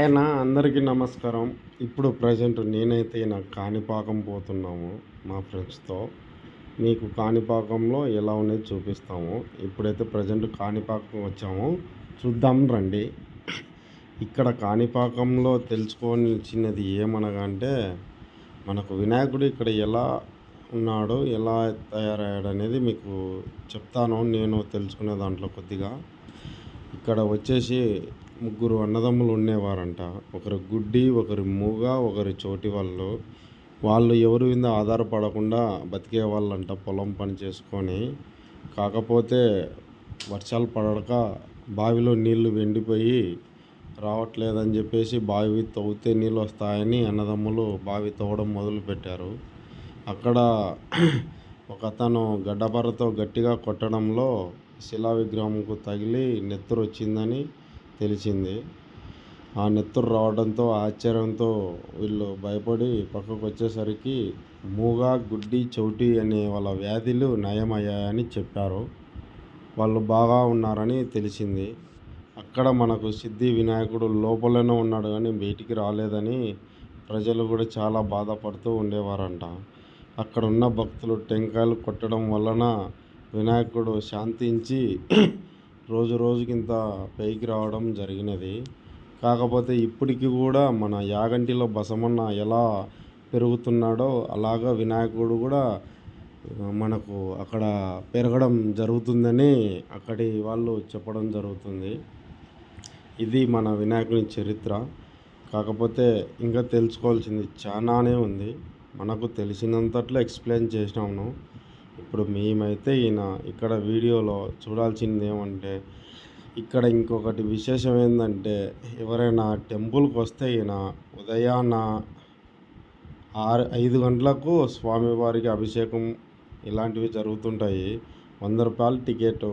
ఆయన అందరికీ నమస్కారం. ఇప్పుడు ప్రజెంట్ నేనైతే నా కాణిపాకం పోతున్నాము మా ఫ్రెండ్స్తో. మీకు కాణిపాకంలో ఎలా ఉన్నది చూపిస్తాము. ఇప్పుడైతే ప్రజెంట్ కాణిపాకం వచ్చాము. చూద్దాం రండి. ఇక్కడ కాణిపాకంలో తెలుసుకోవాల్సినది ఏమనగా అంటే మనకు వినాయకుడు ఇక్కడ ఎలా ఉన్నాడు ఎలా తయారయ్యాడు అనేది మీకు చెప్తాను. నేను తెలుసుకునే దాంట్లో కొద్దిగా. ఇక్కడ వచ్చేసి ముగ్గురు అన్నదమ్ములు ఉండేవారంట. ఒకరు గుడ్డి ఒకరు మూగ ఒకరి చోటి వాళ్ళు. వాళ్ళు ఎవరి మీద ఆధారపడకుండా బతికే వాళ్ళంట పొలం పని చేసుకొని. కాకపోతే వర్షాలు పడక బావిలో నీళ్ళు వెండిపోయి రావట్లేదని చెప్పేసి బావి తవ్వితే నీళ్ళు వస్తాయని అన్నదమ్ములు బావి తవ్వడం మొదలుపెట్టారు. అక్కడ ఒక అతను గడ్డపరతో గట్టిగా కొట్టడంలో శిలా విగ్రహంకు తగిలి నెత్తురు వచ్చిందని తెలిసింది. ఆ నెత్తురు రావడంతో ఆశ్చర్యంతో వీళ్ళు భయపడి పక్కకు వచ్చేసరికి మూగ గుడ్డి చౌటి అనే వాళ్ళ వ్యాధులు నయమయ్యాయని చెప్పారు. వాళ్ళు బాగా ఉన్నారని తెలిసింది. అక్కడ మనకు సిద్ధి వినాయకుడు లోపలనే ఉన్నాడు కానీ బయటికి రాలేదని ప్రజలు కూడా చాలా బాధపడుతూ ఉండేవారంట. అక్కడ ఉన్న భక్తులు టెంకాయలు కొట్టడం వలన వినాయకుడు శాంతించి రోజు రోజుకి ఇంత పైకి రావడం జరిగినది. కాకపోతే ఇప్పటికి కూడా మన యాగంటిలో బసమన్న ఎలా పెరుగుతున్నాడో అలాగా వినాయకుడు కూడా మనకు అక్కడ పెరగడం జరుగుతుందని అక్కడి వాళ్ళు చెప్పడం జరుగుతుంది. ఇది మన వినాయకుని చరిత్ర. కాకపోతే ఇంకా తెలుసుకోవాల్సింది చాలానే ఉంది. మనకు తెలిసినంతట్లో ఎక్స్ప్లెయిన్ చేసినాము ఇప్పుడు మేమైతే ఈయన ఇక్కడ వీడియోలో చూడాల్సింది ఏమంటే ఇక్కడ ఇంకొకటి విశేషం ఏంటంటే ఎవరైనా టెంపుల్కి వస్తే ఈయన ఉదయాన్న ఆరు ఐదు గంటలకు స్వామివారికి అభిషేకం ఇలాంటివి జరుగుతుంటాయి. వంద రూపాయల టికెట్.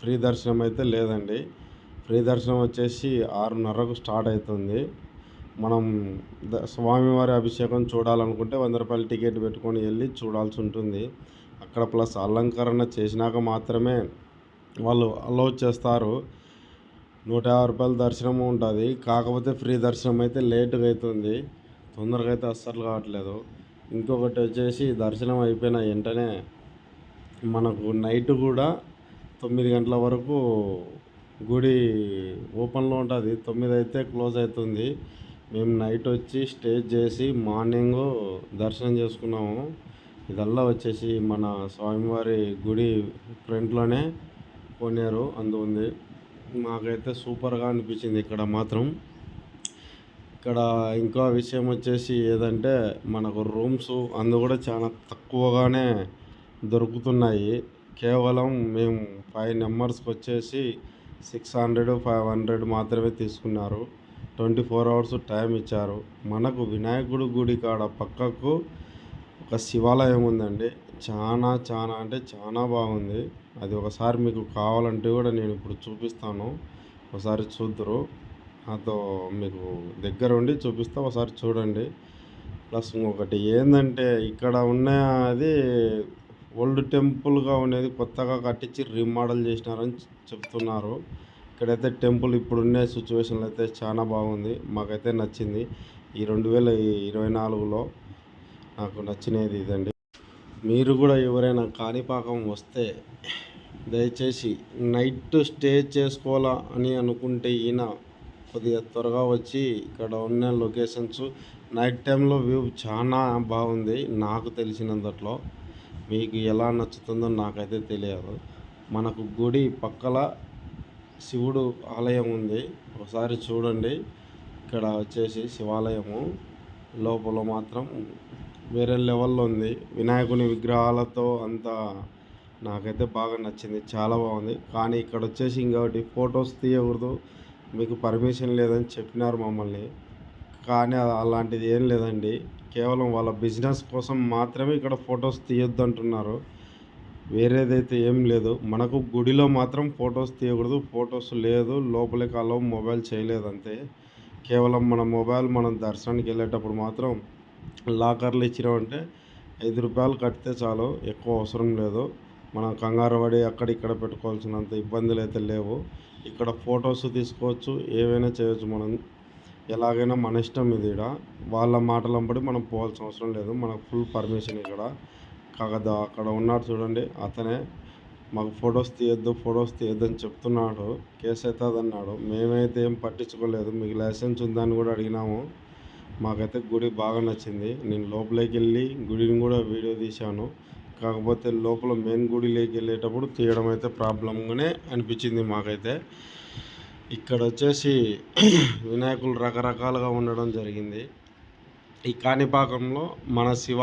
ఫ్రీ దర్శనం అయితే లేదండి. ఫ్రీ దర్శనం వచ్చేసి ఆరున్నరకు స్టార్ట్ అవుతుంది మనం స్వామివారి అభిషేకం చూడాలనుకుంటే వంద రూపాయల టికెట్ పెట్టుకొని వెళ్ళి చూడాల్సి ఉంటుంది అక్కడ ప్లస్ అలంకరణ చేసినాక మాత్రమే వాళ్ళు అలౌ చేస్తారు. నూట యాభై రూపాయల దర్శనం ఉంటుంది. కాకపోతే ఫ్రీ దర్శనం అయితే లేటుగా అవుతుంది తొందరగా అయితే అస్సలు కావట్లేదు. ఇంకొకటి వచ్చేసి దర్శనం అయిపోయిన వెంటనే మనకు నైట్ కూడా తొమ్మిది గంటల వరకు గుడి ఓపెన్లో ఉంటుంది. తొమ్మిది అయితే క్లోజ్ అవుతుంది. మేము నైట్ వచ్చి స్టే చేసి మార్నింగ్ దర్శనం చేసుకున్నాము. ఇదల్లా వచ్చేసి మన స్వామివారి గుడి ఫ్రంట్లోనే కొనేరు అందు ఉంది. మాకైతే సూపర్గా అనిపించింది ఇక్కడ మాత్రం. ఇక్కడ ఇంకో విషయం వచ్చేసి ఏదంటే మనకు రూమ్స్ అందు కూడా చాలా తక్కువగానే దొరుకుతున్నాయి. కేవలం మేము ఫైవ్ నెంబర్స్కి వచ్చేసి సిక్స్ హండ్రెడ్ ఫైవ్ హండ్రెడ్ మాత్రమే తీసుకున్నారు. ట్వంటీ ఫోర్ అవర్స్ టైం ఇచ్చారు. మనకు వినాయకుడి గుడి కాడ పక్కకు ఒక శివాలయం ఉందండి. చాలా చాలా అంటే చాలా బాగుంది. అది ఒకసారి మీకు కావాలంటే కూడా నేను ఇప్పుడు చూపిస్తాను. ఒకసారి చూద్దరు. నాతో మీకు దగ్గర ఉండి చూపిస్తా ఒకసారి చూడండి. ప్లస్ ఇంకొకటి ఏంటంటే ఇక్కడ ఉన్న అది ఓల్డ్ టెంపుల్గా ఉండేది కొత్తగా కట్టించి రీమోడల్ చేసినారని చెప్తున్నారు. ఇక్కడైతే టెంపుల్ ఇప్పుడున్న సిచ్యువేషన్లో అయితే చాలా బాగుంది. మాకైతే నచ్చింది. ఈ రెండు వేల ఇరవై నాలుగులో నాకు నచ్చినది ఇదండి. మీరు కూడా ఎవరైనా కాణిపాకం వస్తే దయచేసి నైట్ స్టే చేసుకోవాలా అని అనుకుంటే ఈయన కొద్దిగా త్వరగా వచ్చి ఇక్కడ ఉన్న లొకేషన్స్. నైట్ టైంలో వ్యూ చాలా బాగుంది నాకు తెలిసినంతట్లో. మీకు ఎలా నచ్చుతుందో నాకైతే తెలియదు. మనకు గుడి పక్కల శివుడు ఆలయం ఉంది. ఒకసారి చూడండి. ఇక్కడ వచ్చేసి శివాలయము. లోపల మాత్రం వేరే లెవెల్లో ఉంది. వినాయకుని విగ్రహాలతో అంతా నాకైతే బాగా నచ్చింది. చాలా బాగుంది. కానీ ఇక్కడ వచ్చేసి ఇంకొకటి ఫొటోస్ తీయకూడదు. మీకు పర్మిషన్ లేదని చెప్పినారు మమ్మల్ని. కానీ అలాంటిది ఏం లేదండి. కేవలం వాళ్ళ బిజినెస్ కోసం మాత్రమే ఇక్కడ ఫొటోస్ తీయొద్దు అంటున్నారు వేరేదైతే ఏం లేదు. మనకు గుడిలో మాత్రం ఫొటోస్ తీయకూడదు. ఫొటోస్ లేదు. లోపలికి అలో మొబైల్ చేయలేదు అంతే కేవలం మన మొబైల్ మనం దర్శనానికి వెళ్ళేటప్పుడు మాత్రం లాకర్లు ఇచ్చినామంటే ఐదు రూపాయలు కడితే చాలు ఎక్కువ అవసరం లేదు. మనం కంగారు పడి అక్కడ ఇక్కడ పెట్టుకోవాల్సినంత ఇబ్బందులు అయితే లేవు. ఇక్కడ ఫొటోస్ తీసుకోవచ్చు ఏవైనా చేయవచ్చు మనం. ఎలాగైనా మన ఇష్టం ఇది ఇక్కడ వాళ్ళ మాటలంబడి మనం పోవాల్సిన అవసరం లేదు. మనకు ఫుల్ పర్మిషన్ ఇక్కడ. కాకదా అక్కడ ఉన్నాడు చూడండి అతనే మాకు ఫొటోస్ తీయొద్దు ఫొటోస్ తీయొద్దు అని చెప్తున్నాడు. కేసు అవుతుంది అన్నాడు మేమైతే ఏం పట్టించుకోలేదు. మీకు లైసెన్స్ ఉందని కూడా అడిగినాము. మాకైతే గుడి బాగా నచ్చింది. నేను లోపలికి వెళ్ళి గుడిని కూడా వీడియో తీశాను. కాకపోతే లోపల మెయిన్ గుడిలోకి వెళ్ళేటప్పుడు తీయడం అయితే ప్రాబ్లంగానే అనిపించింది మాకైతే. ఇక్కడ వచ్చేసి వినాయకులు రకరకాలుగా ఉండడం జరిగింది. ఈ కాణిపాకంలో మన శివ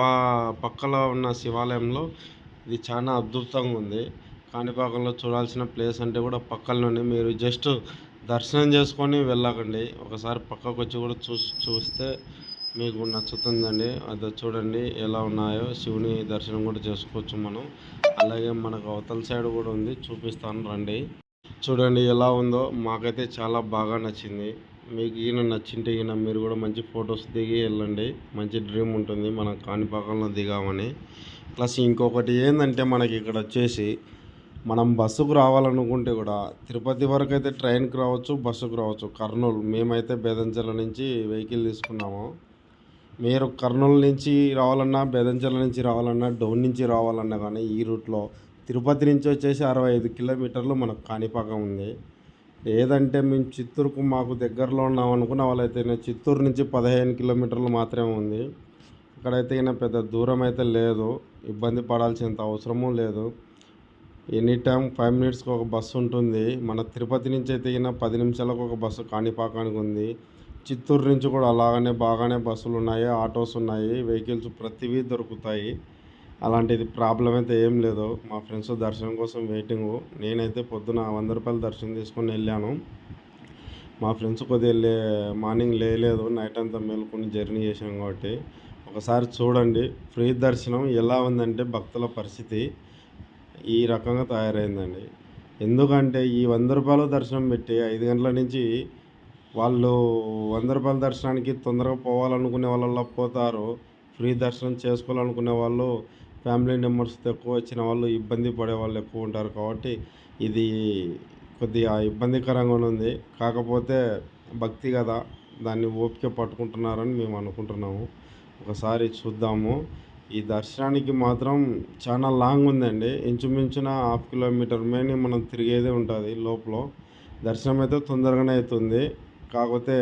పక్కలో ఉన్న శివాలయంలో ఇది చాలా అద్భుతంగా ఉంది. కాణిపాకంలో చూడాల్సిన ప్లేస్ అంటే కూడా పక్కలోనే మీరు జస్ట్ దర్శనం చేసుకొని వెళ్ళకండి. ఒకసారి పక్కకు వచ్చి కూడా చూ చూస్తే మీకు నచ్చుతుందండి. అది చూడండి ఎలా ఉన్నాయో. శివుని దర్శనం కూడా చేసుకోవచ్చు మనం. అలాగే మనకు అవతల సైడ్ కూడా ఉంది. చూపిస్తాను రండి. చూడండి ఎలా ఉందో. మాకైతే చాలా బాగా నచ్చింది. మీకు ఈయన నచ్చింటే ఈయన మీరు కూడా మంచి ఫొటోస్ దిగి వెళ్ళండి. మంచి డ్రీమ్ ఉంటుంది. మనం కాణిపాకంలో దిగామని. ప్లస్ ఇంకొకటి ఏంటంటే మనకి ఇక్కడ వచ్చేసి మనం బస్సుకు రావాలనుకుంటే కూడా తిరుపతి వరకు అయితే ట్రైన్కి రావచ్చు బస్సుకు రావచ్చు. కర్నూలు మేమైతే బేదంచెల నుంచి వెహికల్ తీసుకున్నాము. మీరు కర్నూలు నుంచి రావాలన్నా బేదంచెల నుంచి రావాలన్నా డౌన్ నుంచి రావాలన్నా కానీ ఈ రూట్లో తిరుపతి నుంచి వచ్చేసి అరవై ఐదు కిలోమీటర్లు మనకు కాణిపాకం ఉంది. లేదంటే మేము చిత్తూరుకు మాకు దగ్గరలో ఉన్నాం అనుకున్న వాళ్ళైతే చిత్తూరు నుంచి పదిహేను కిలోమీటర్లు మాత్రమే ఉంది. ఇక్కడైతే ఈయన పెద్ద దూరం అయితే లేదు. ఇబ్బంది పడాల్సినంత అవసరము లేదు. ఎనీ టైం ఫైవ్ మినిట్స్కి ఒక బస్సు ఉంటుంది. మన తిరుపతి నుంచి అయితే పది నిమిషాలకు ఒక బస్సు కాణిపాకానికి ఉంది. చిత్తూరు నుంచి కూడా అలాగనే బాగానే బస్సులు ఉన్నాయి ఆటోస్ ఉన్నాయి వెహికల్స్ ప్రతివీ దొరుకుతాయి. అలాంటిది ప్రాబ్లం అయితే ఏం లేదు. మా ఫ్రెండ్స్ దర్శనం కోసం వెయిటింగ్. నేనైతే పొద్దున వంద రూపాయలు దర్శనం తీసుకొని వెళ్ళాను. మా ఫ్రెండ్స్ కొద్దిగా లే మార్నింగ్ లేలేదు నైట్ అంతా మేలుకొని జర్నీ చేసాం కాబట్టి. ఒకసారి చూడండి. ఫ్రీ దర్శనం ఎలా ఉందంటే భక్తుల పరిస్థితి. ఈ రకంగా తయారైందండి. ఎందుకంటే ఈ వంద రూపాయలు దర్శనం పెట్టి ఐదు గంటల నుంచి వాళ్ళు వంద రూపాయల దర్శనానికి తొందరగా పోవాలనుకునే వాళ్ళ పోతారు. ఫ్రీ దర్శనం చేసుకోవాలనుకునే వాళ్ళు ఫ్యామిలీ మెంబర్స్ ఎక్కువ వచ్చిన వాళ్ళు ఇబ్బంది పడే వాళ్ళు ఎక్కువ ఉంటారు కాబట్టి ఇది కొద్దిగా ఇబ్బందికరంగా ఉంది. కాకపోతే భక్తి కదా దాన్ని ఓపిక పట్టుకుంటున్నారని మేము అనుకుంటున్నాము. ఒకసారి చూద్దాము. ఈ దర్శనానికి మాత్రం చాలా లాంగ్ ఉందండి. ఇంచుమించున హాఫ్ కిలోమీటర్ మేని మనం తిరిగేదే ఉంటుంది లోపల. దర్శనం అయితే తొందరగానే అవుతుంది కాకపోతే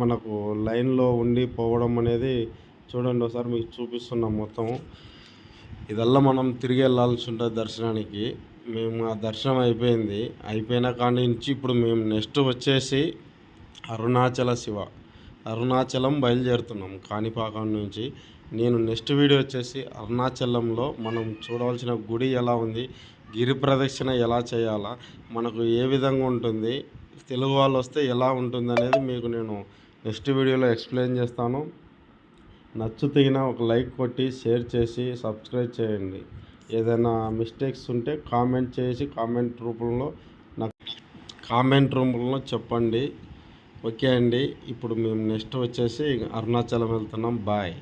మనకు లైన్లో ఉండి పోవడం అనేది చూడండి ఒకసారి మీకు చూపిస్తున్నాం మొత్తం. ఇదల్లా మనం తిరిగి వెళ్ళాల్సి ఉంటుంది దర్శనానికి. మేము ఆ దర్శనం అయిపోయింది. అయిపోయిన కాడి నుంచి ఇప్పుడు మేము నెక్స్ట్ వచ్చేసి అరుణాచల శివ. అరుణాచలం బయలుదేరుతున్నాం. కాణిపాకం నుంచి నేను నెక్స్ట్ వీడియో వచ్చేసి అరుణాచలంలో మనం చూడవలసిన గుడి ఎలా ఉంది గిరి ప్రదక్షిణ ఎలా చేయాలా మనకు ఏ విధంగా ఉంటుంది తెలుగు వాళ్ళు వస్తే ఎలా ఉంటుంది అనేది మీకు నేను నెక్స్ట్ వీడియోలో ఎక్స్ప్లెయిన్ చేస్తాను. నచ్చుతగిన ఒక లైక్ కొట్టి షేర్ చేసి సబ్స్క్రైబ్ చేయండి. ఏదైనా మిస్టేక్స్ ఉంటే కామెంట్ చేసి కామెంట్ రూపంలో నాకు కామెంట్ రూపంలో చెప్పండి. ఓకే అండి. ఇప్పుడు మేము నెక్స్ట్ వచ్చేసి అరుణాచలం వెళ్తున్నాం. బాయ్.